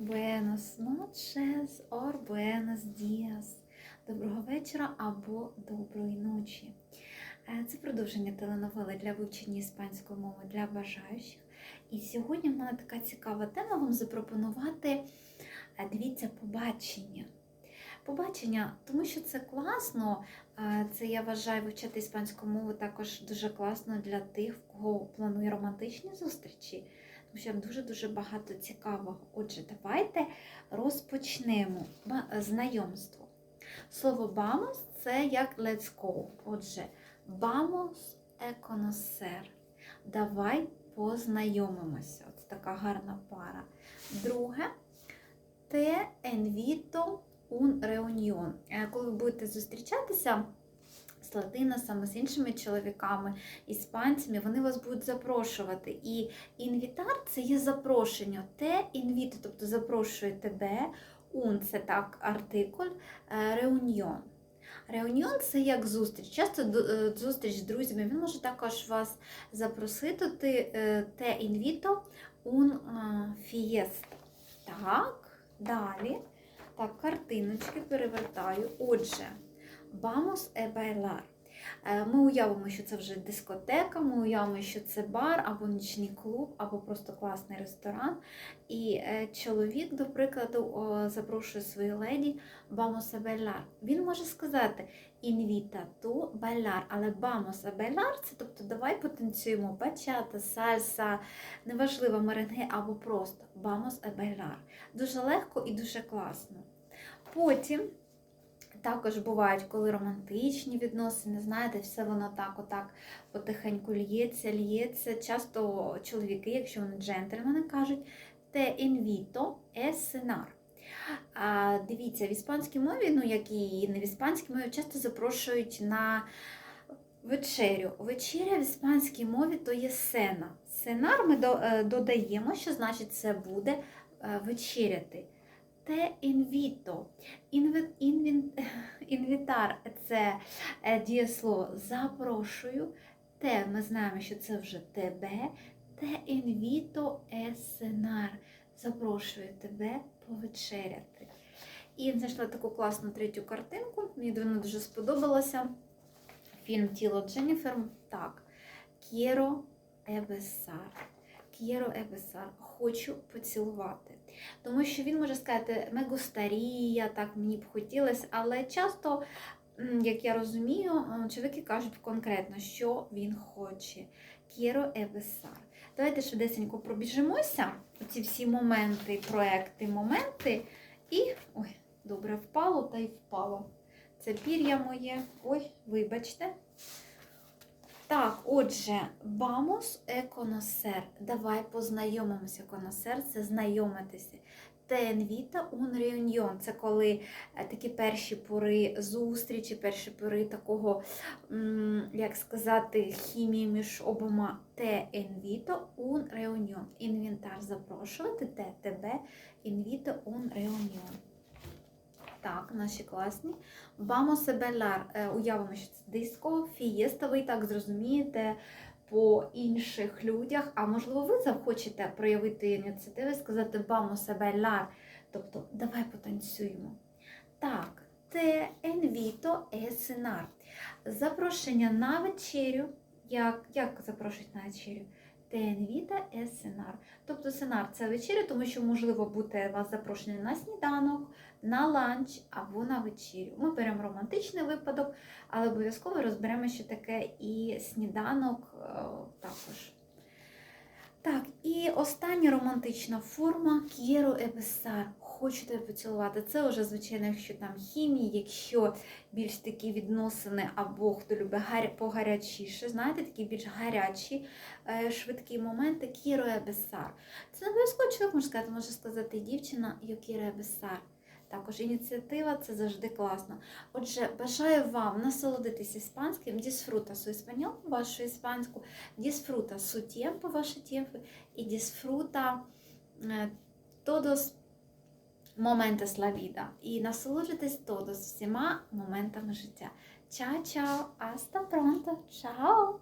buenos noches or buenos días. Доброго вечора або доброї ночі. Е, Це продовження теленовели для вивчення іспанської мови для бажаючих. І сьогодні в мене така цікава тема вам запропонувати. е, Дивіться, побачення. Побачення, тому що це класно. е, Це я вважаю вивчати іспанську мову також дуже класно для тих, в кого планує романтичні зустрічі. Тому що дуже-дуже багато цікавого. Отже, давайте розпочнемо знайомство. Слово vamos – це як let's go. Отже, a conocer. Давай познайомимося. Це така гарна пара. Друге te invito un reunión. Е, Коли ви будете зустрічатися з латиносами, з іншими чоловіками, іспанцями, вони вас будуть запрошувати. І інвітар це є запрошення. Те інвіто, тобто запрошує тебе. Un це так артикль, е, реуньйон. Реуньйон це як зустріч. Часто е, зустріч з друзями. Він може також вас запросити е, те інвіто un fiesta. Так, далі. Так, картиночки перевертаю. Отже, vamos a bailar. Е, Ми уявимо, що це вже дискотека, ми уявимо, що це бар або нічний клуб, або просто класний ресторан. І е, чоловік, до прикладу, запрошує свою леді vamos a bailar. Він може сказати tu bailar, але vamos a bailar – це тобто давай потанцюємо бачата, сальса, неважливо меренги або просто vamos a bailar. Дуже легко і дуже класно. Потім також бувають, коли романтичні відносини, знаєте, все воно так, отак потихеньку лється, лється. Часто чоловіки, якщо вони джентльмени, кажуть те інвіто е сенар. Дивіться, в іспанській мові, ну як і не в іспанській мові, часто запрошують на вечерю. Вечеря в іспанській мові то є сена. Сенар ми е, додаємо, що значить це буде е, вечеряти. Те інвіто. Інвітар це е, дієслово запрошую. Те ми знаємо, що це вже тебе. Те інвіто е сенар. Запрошую тебе повечеряти. І знайшла таку класну третю картинку. Мені вона дуже сподобалася. Фільм Тіло Дженніфер. Так. Кєро Ебесар. Кєро Ебесар. Хочу поцілувати. Тому що він може сказати мегустарія, так мені б хотілося, але часто, як я розумію, е, чоловіки кажуть конкретно, що він хоче. Кєро Ебесар. Давайте швидесенько пробіжимося. Ці всі моменти, проекти, моменти. І. Ой, добре, впало та й впало. Це пір'я моє. Ой, вибачте. Так, отже, vamos conocer. Давай познайомимося. Conocer – це знайомитися. Invita un reunión. Це коли е, такі перші пори зустрічі, перші пори такого, як сказати, хімії між обома. Te invito un reunión. Інвентар запрошувати, те тебе, invito un reunión. Так, наші класні. Vamos a bailar. Е, Уявимо, що це диско, фієста, ви так зрозумієте по інших людях. А можливо, ви захочете проявити ініціативу і сказати Vamos a bailar. Тобто, давай потанцюємо. Так, те invito a cenar. Запрошення на вечерю. Як, як запрошують на вечерю? Те invita a. Тобто сенар це вечеря, тому що можливо бути вас запрошені на сніданок, на ланч або на вечерю. Ми беремо романтичний випадок, але обов'язково розберемо, що таке і сніданок е, також. Так, і остання романтична форма к'єро ебесар. Хочу тебе поцілувати. Це вже, звичайно, якщо там хімії, якщо більш такі відносини, або хто любить гаря- погарячіше, знаєте, такі більш гарячі, е, швидкі моменти, к'єро ебесар. Це не обов'язково чоловік може сказати, може сказати дівчина, «Yo ебесар. Також ініціатива це завжди класно. Отже, бажаю вам насолодитись іспанським, disfruta su español, вашу іспанську, disfruta su tiempo, ваше tiempo, і disfruta е, todos momentos la vida. І насолоджуйтесь todos всіма моментами життя. Чао-чао, hasta pronto, чао!